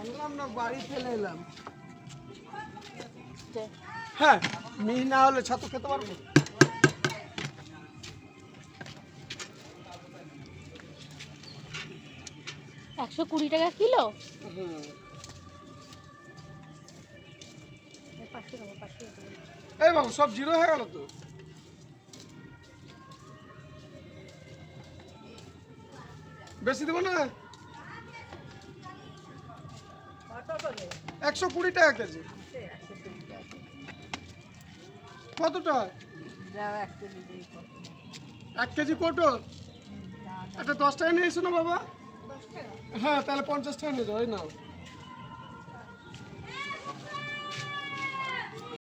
আনলাম না বাড়ি ফেলে এলাম। হ্যাঁ মিহি না হলে ছাতু খেতে পারব? একশো কুড়ি টাকা কিলো? এই বাবু সব জিরো হয়ে গেল তো? বেশি দেবো না? একশো কুড়ি টাকা কেজি। কতটা এক কেজি কোটো একটা দশ টাকা নিয়েছো না বাবা। হ্যাঁ তাহলে পঞ্চাশ টাকা নিয়ে যাও এই নাও।